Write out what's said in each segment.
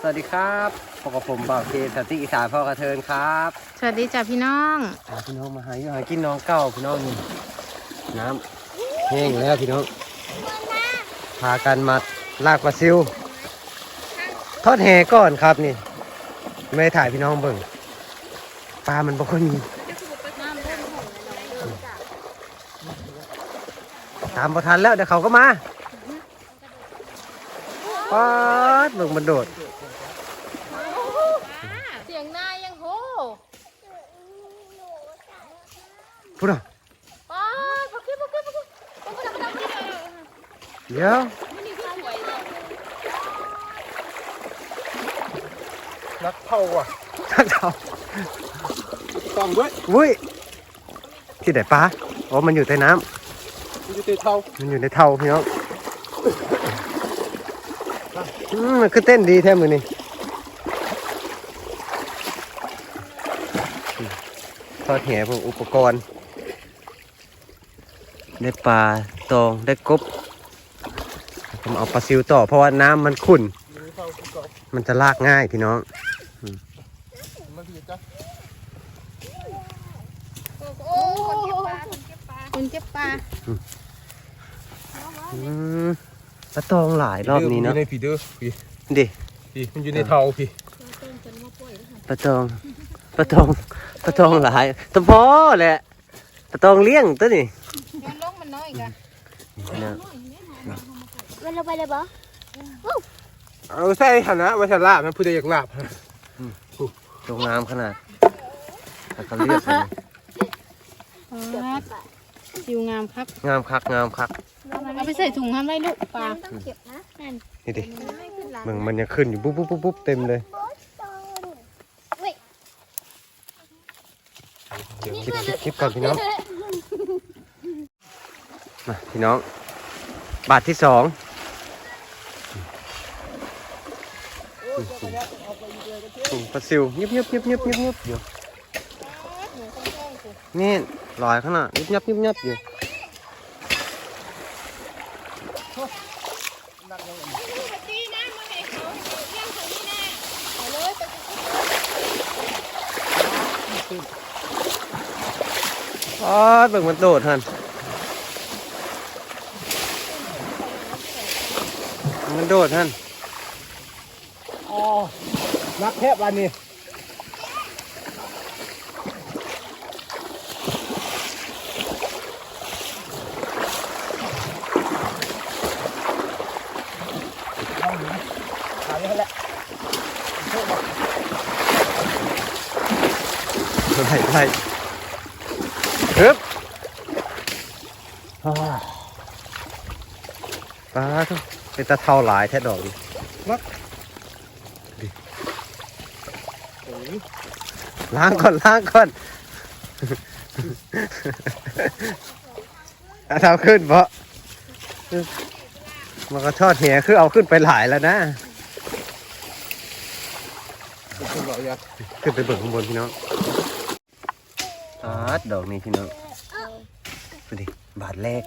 สวัสดีครับพบกับผมบ่าวเคสติอีสานพ่อกระเทินครับสวัสดีจ้ะพี่น้อง อ่าพี่น้องมาหาอยู่หากินน้องเก่าพี่น้องนี่น้ำแห้งแล้วพี่น้องพากันมาลากปลาซิว ทอดแหก่อนครับนี่ ไม่ได้ถ่ายพี่น้องเบิ่งปลามันบ่ค่อยมีตามประทันแล้วเดี๋ยวเขาก็มา ป๊าดเบิ่งมันโดด เสียงนายยังโหพูดอะป้าปักกี้ปักกี้ปักกี้ปักกี้ปักกี้เดี๋ยวไม่มีข้าวสวยเลยนักเผาอะทักเขาต้องด้วยวุ้ยที่ไหนปลาอ๋อมันอยู่ใต้น้ำมันจะเตะเท่ามันอยู่ในเท่าพี่น้องอื มมันคือเต้นดีแท้มือนี่ทอดแหพวกอุปกรณ์ ได้ปลาตองได้กบผมเอาปลาซิวต่อเพราะว่าน้ำมันขุ่นอยู่ในเท่าคือเก่ามันจะลากง่ายพี่น้องมันดีจ้ะโอ้คนเก็บปลาอืม ปลาตองหลายรอบนี้เนาะอยู่ในผีเด้อผีดิผีมันอยู่ในเท่าผีปลาตองปลาตองปลาตองหลายตัวพอแหละปลาตองเลี้ยงตัวนี่ย้อนลงมันน้อยกะนะมันลงไปเลยบ่เอาใส่ฐานะไว้ฉลาบนะผู้ใดอยากลาบตรงงามขนาดแล้วก็เลือกเลย สิวงามครับ งามคักงามคักเอาไปใส่ถุงทำไรลูกปลาต้องเก็บนะนี่ดิไม่ขึ้นหลังมึงมันยังขึ้นอยู่ปุ๊บปุ๊บปุ๊บปุ๊บเต็มเลยเว้ยคลิปคลิปคลิปก่อนพี่น้องมาพี่น้อง บาทที่สองถุงปลาซิวยิบยิบยิบยิบยิบยิบอยู่นี่ ลอยข้างหน้ายิบยับยิบยับอยู่อ๋อเบิ่งมันโดดฮันมันโดดฮันอ๋อนักแทบวันนี้ ไล่ไล่ฮึบอ่าปลาทุกเป็นตะเท่าหลายแท้ดอกดิมักดิล้างก่อนล้างก่อนเอาเท้าขึ้นเพราะมันก็ทอดเหียคือเอาขึ้นไปหลายแล้วนะคุณบอกอย่าขึ้นไปเบิ่งข้างบนพี่น้องอาดดอกนี้พี่น้องดูดิบาทแรก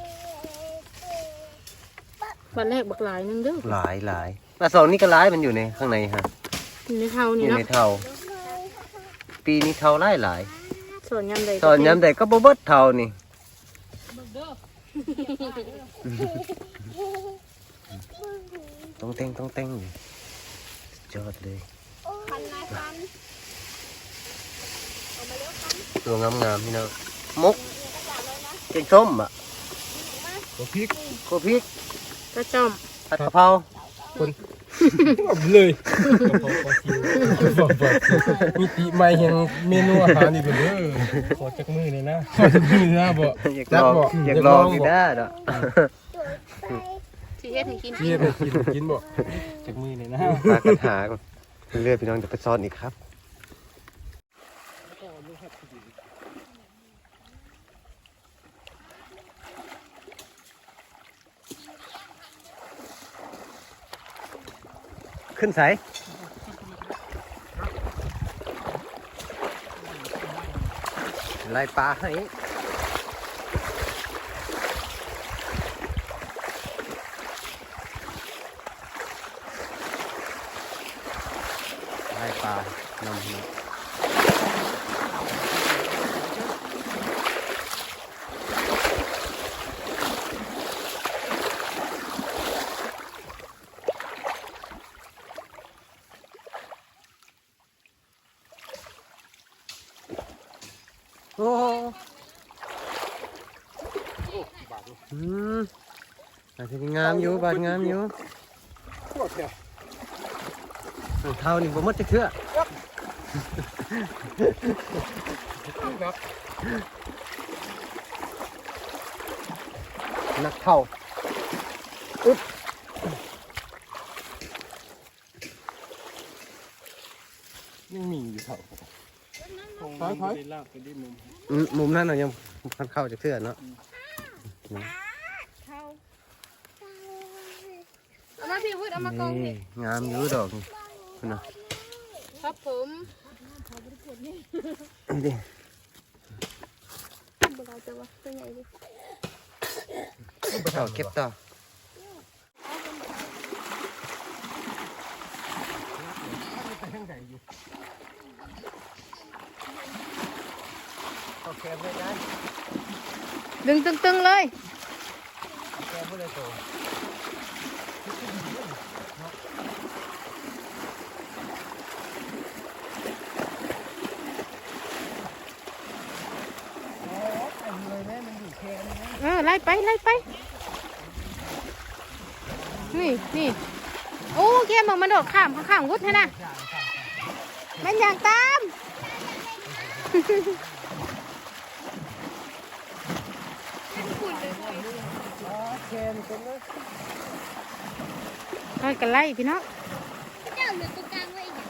วันแรกบักหลายนึงเด้อหลายหลายมาสองนี่ก็ร้ายมันอยู่ในข้างในฮะอยู่ในเท้าอนี่ยู่เนาะในเท่า ปีนี้เท่าหลายหลายสอนยำใดตอนย้ำแต่ก็บ่เบิดเท่านี่ต้องเต้งต้องเต้งอยู่สุดยอดเลยพันนายพัน ตัวงามๆพี่น้องมกเก่งส้มอะตัวพริกโคพริกกระจอมผัดกะเพราเอาเลยมีติใหม่แห่งเมนูอาหารอีกเด้อขอจักมือเลยนะขอจักมือนะบ่อยากลองอยากลองอยู่ได้เนาะที่เฮ็ดให้กินพี่ไปกินกินบ่จักมือเลยนะมากระถาก่อนเรื่อยๆพี่น้องเดี๋ยวไปซ้อนอีกครับ ขึ้นใสไล่ปลาให้ ไล่ปลานำพี่น้องโอ้ อืมอาจจะงามอยู่บาดงามอยู่โคตรเนี่ยเท่านี่บ่หมดจะเชื่อครับนักเท่าอึ๊บยังมีอยู่เท่าถอยถอยลากไปดิมุมอืมมุมนั้นเรายังพันเข้าจะเชื่อเนาะ เข้าเอามาพี่วุฒิเอามากองนี่นี่งามอยู่ดอกนี่พุ่นน่ะครับผมนี่ดิบุเราจะว่าตัวใหญ่ดิต่อเก็บต่อแต่ยังใหญ่อยู่ต่อแคมเลยนะ ดึงตึงๆเลยแคมไม่ได้โตเออไล่ไปไล่ไป นี่นี่โอ้แกมองมันโดดข้ามข้างวุฒิให้นะมันอยากตาม แคมเป็นเลยไล่กันไล่พี่น้องเจ้าเหลือตัวกลางไว้อีกอย่าง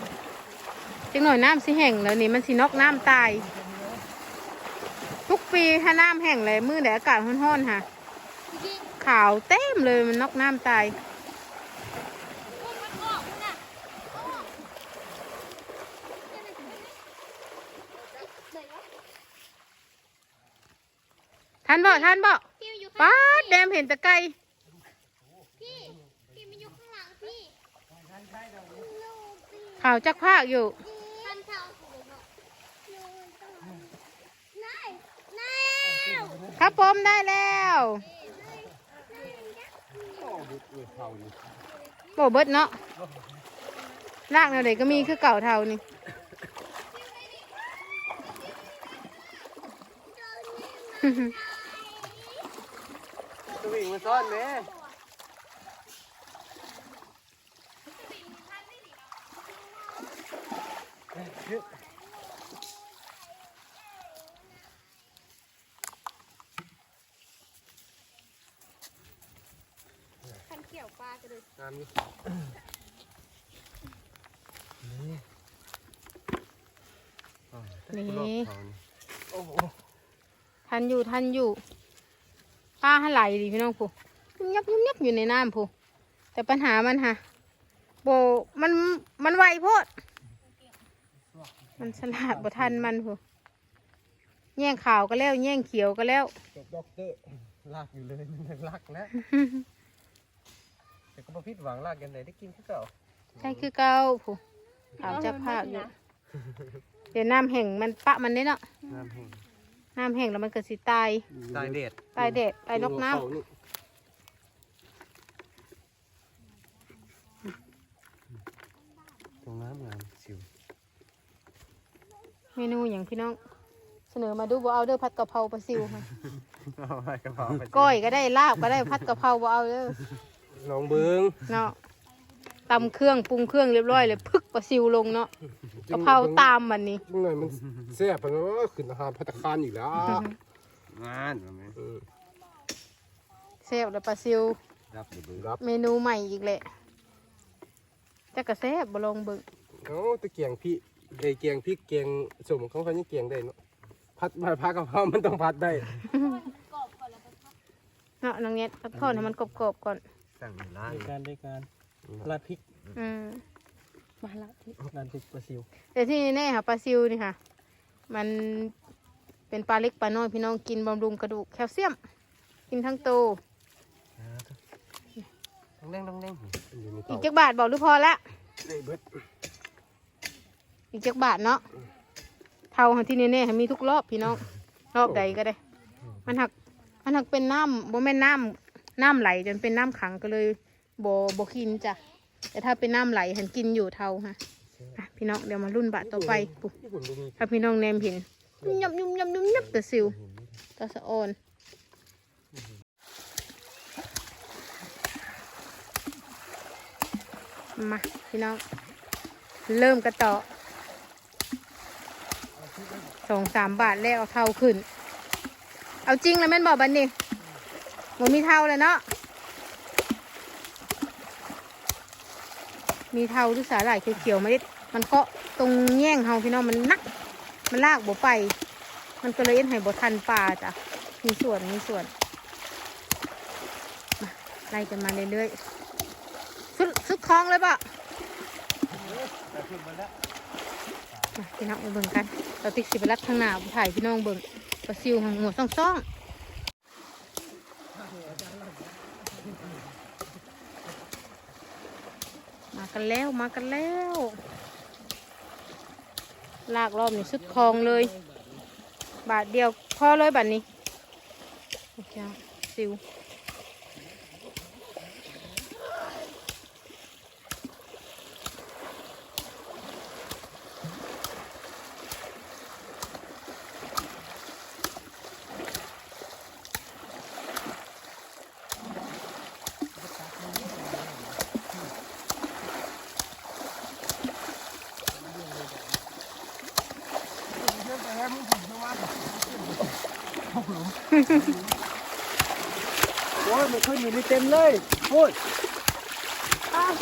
จังหน่อยน้ำสิแห้งแล้วนี่มันสินอกน้ำตาย ทุกปีถ้าน้ำแห้งเลยมือแดดอากาศร้อนๆค่ะจริงขาวเต็มเลยมันนอกน้ำตายๆพวกมันออกมันอะเอาออกเดี๋ยวนะเดี๋ยวนะท่านบ่ท่านบ่พี่มันอยู่ข้างป้าดแดมเห็นแตะไกล พี่พี่มันอยู่ข้างหลังพี่ลูกพี่ ขาวจักภาคอยู่ครับผมได้แล้วโบเบิดเนาะลากแนวไหนก็มีคือเก่าเท่านี่จะวิ่งมาซ่อนแม่ คันเกี่ยวปลาจะเลยงามอยู่นี่นี่โอ้โหทันอยู่ทันอยู่ปลาไหลดิพี่น้องผู้ยับยับอยู่ในน้ำผู้แต่ปัญหามันฮะโบมันมันไวโพ มันฉลาดบ่ทันมันผู้แย่งขาวก็แล้วแย่งเขียวก็แล้วจบด็อกเตอร์ลากอยู่เลยมันยังลากแล้วแต่ก็บ่ผิดหวังลากกันไหนได้กินคือเก่าใช่คือเก้าผู้ขาวจับภาพอยู่เดี๋ยวน้ำแห้งมันปะมันได้เนาะน้ำแห้งน้ำแห้งแล้วมันก็สิตายตายเด็ดตายเด็ดตายนกน้เข้านี่ตรงน้ำงามสิวำ เมนูอย่างพี่น้อง เสนอมาดูบ่เอาเด้อผัดกะเพราปลาซิวค่ะเอาไปกระเพราไปก้อยก็ได้ลาบก็ได้ผัดกะเพราบ่เอาเด้อลองเบิ้งเนาะตำเครื่องปรุงเครื่องเรียบร้อยเลยพึกปลาซิวลงเนาะกะเพราตามมันนี่จังหน่อยมันแซ่บเพราะว่าขึ้นอาหารพัตตาคารอีกแล้วงานเอาไหมเออแซ่บแล้วปลาซิว รับเดี๋ยวเบิ่งรับเมนูใหม่อีกแหละจักกะแซ่บบ่ลองเบิ่งเอ้าตะเกียงพี่ ไอ้เกียงพริกเกียงสมของเขายังเกียงได้เนาะพัดมาพักกับเขามันต้องพัดได้เนาะน้องเน็ตทอดให้มันกรอบๆก่อน สั่งร้านด้การด้การลาดพริกอืมมาละที่ลาดพริกปลาซิวแต่ที่แน่ค่ะปลาซิวนี่ค่ะ มันเป็นปลาเล็กปลาน้อยพี่น้องกินบำรุงกระดูกแคลเซียม กินทั้งโตต้องเด้งต้องเด้งอยู่ในอีกจักบาทบอกหรือพอละได้เบิด อีกจักบาทเนาะเท่าที่แน่ๆมีทุกรอบพี่น้อง รอบใดก็ได้ มันหักมันหักเป็นน้ำบ่แม่นน้ำน้ำไหลจนเป็นน้ำขังก็เลยบ่บ่กินจ้ะแต่ถ้าเป็นน้ำไหลหันกินอยู่เท่าฮะอะพี่น้องเดี๋ยวมารุ่นบาทต่อไปปุ๊บถ้าพี่น้องแนมเห็นยุ่มยับยุ่มยับยุ่มยับแต่สิวตาสะออนมาพี่น้อง เริ่มกระต่อ สองสามบาทแล้วเอาเท่าขึ้น เอาจริงแล้วแม่นบอกบันนี่หมมีเท่าแล้วเนาะมีเท่าหรือสาหร่ายเขียวๆมาดิมันเกาะตรงแง่งเฮาพี่น้องมันนัก มันลากบ่ไป มันก็เลยเอ็นให้บ่ทันปลาจ้ะมีส่วนมีส่วนไล่กันมาเรื่อยๆสุดสุดคลองเลยปะมาพี่น้องมาเบิ่งกัน เราติดสิบลัดข้างหน้าถ่ายพี่น้องเบิ่งปลาซิวของหัวซ่องซ่องมากันแล้วมากันแล้ว ลากรอบนี่สุดคลองเลย บาทเดียวพอเลยบัดนี้โอเคซิว โอ้ยมันขึ้นอยู่นี่เต็มเลยพูดอ้าว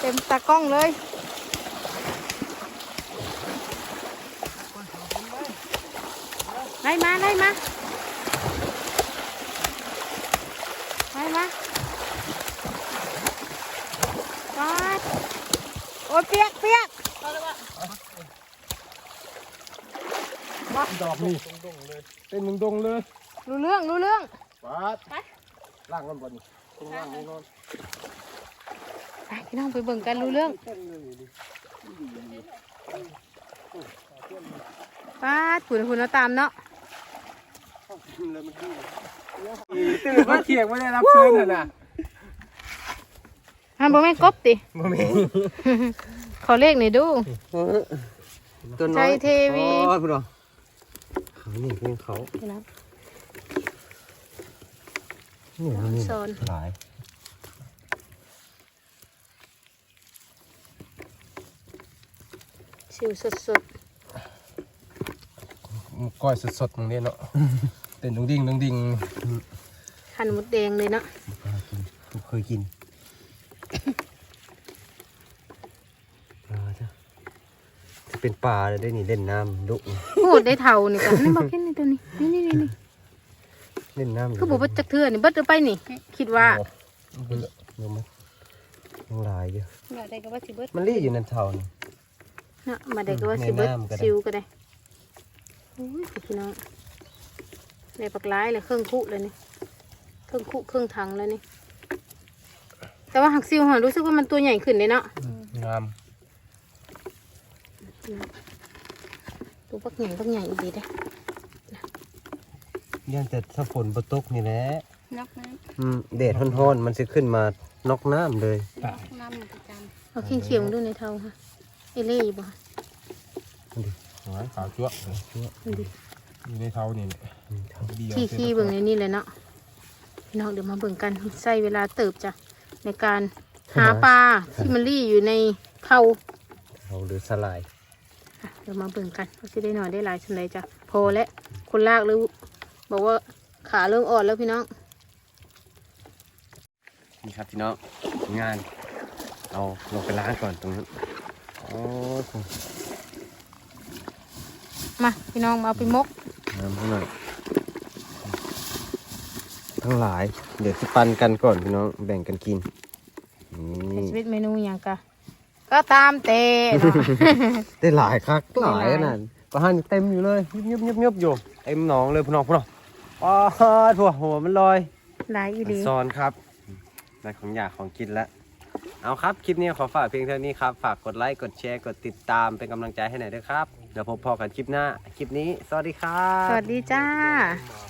เต็มตากล้องเลย ไล่มาไล่มาไล่มาปาดโอ้ยเปียกเปียก ดอกนี่เป็นมึงดงเลยรู้เรื่องรู้เรื่องปาดล่างกันบ่นี่ตรงล่างนี่นอนไปพี่น้องไปเบิ่งกันรู้เรื่องปาดฝุ่นฝุ่นเอาตามเนาะตื่นมาเขียงไม่ได้รับเชิญน่ะนะฮันบ่แม่นกบติบ่มีขอเลขหน่อยดู ตัวน้อยใจเทวีโอ้ยพี่น้อง เขานี่เป็นเขานะนี่นะนี่โซน หลายสิวสดก้อยสดๆตรงนี้เนาะ เต้นดงดิ่งดงดิ่งๆหั่นหมดแดงเลยเนาะ ผมเคยกินปลาจ้ะจะ เป็นปลาเลยได้นี่เล่นน้ำดุโหดได้เท่านี่กันนี่บอกแค่นี้ตัวนี้นี่นี่นี่นี่เล่นน้ำคือบอกว่าจักเทื่อนี่เบิดเอาไปนี่ คิดว่าเบื่อเดี๋ยวมันยังหลายอยู่อยากได้ก็ว่าสิเบิดมันรีอยู่นั่นเท่านี่เนาะมาได้ก็ว่าสิเบิดในน้ำก็ได้ซิวก็ได้โอ้ยพี่น้องในปักร้ายเลยเครื่องคุเลยนี่เครื่องคุเครื่องถังเลยนี่แต่ว่าหักซิวหอรู้สึกว่ามันตัวใหญ่ขึ้นเลยเนาะงาม ตัวปักใหญ่ปักใหญ่อีกดีได้ยังแต่ถ้าฝนบตกนี่แหละนกน้อืมแดดร้อนๆมันจะขึ้นมานอกน้ำเลยำน้ำประจเอาเขียงเขียงๆดูในเท่าค่ะเอเล่อยู่บ่หวานขาวจั๊วะดูดิอยู่ในเท้านี่เนี่ยเดียวขี้ขี้เบิ่งในนี่เลยเนาะพี่น้องเดี๋ยวมาเบิ่งกันใช้เวลาเติบจ้ะในการหาปลาที่มันรี่อยู่ในเข่าเอาหรือสลายอะ เดี๋ยวมาเบิ่งกันว่าจะได้หน่อยได้หลายชันใดจ้ะพอแล้วคนลากหรือบอกว่าขาเริ่มอ่อนแล้วพี่น้อง นี่ครับพี่น้องงานเอาลงไปล้างก่อนตรงนั้นโอ้ยมาพี่น้องมาเอาไปมกน้ำให้หน่อยทั้งหลาย เดี๋ยวจะปันกันก่อนพี่น้องแบ่งกันกินนี่ชีวิตเมนูอย่างกะ ก็ตามเตะเนาะ ได้หลายคักหลายได้หลายขนาดปลาหันเต็มอยู่เลยยุบยุบยุบอยู่เต็มหนองเลยพี่น้องพี่น้องป้าดหัวหัวมันลอย หลายอยู่ดีซอนครับได้ของอยากของกินแล้ว เอาครับ คลิปนี้ขอฝากเพียงเท่านี้ครับ ฝากกดไลค์ กดแชร์ กดติดตามเป็นกำลังใจให้หน่อยด้วยครับ เดี๋ยวพบพอกันคลิปหน้า คลิปนี้ สวัสดีครับ สวัสดีจ้ามา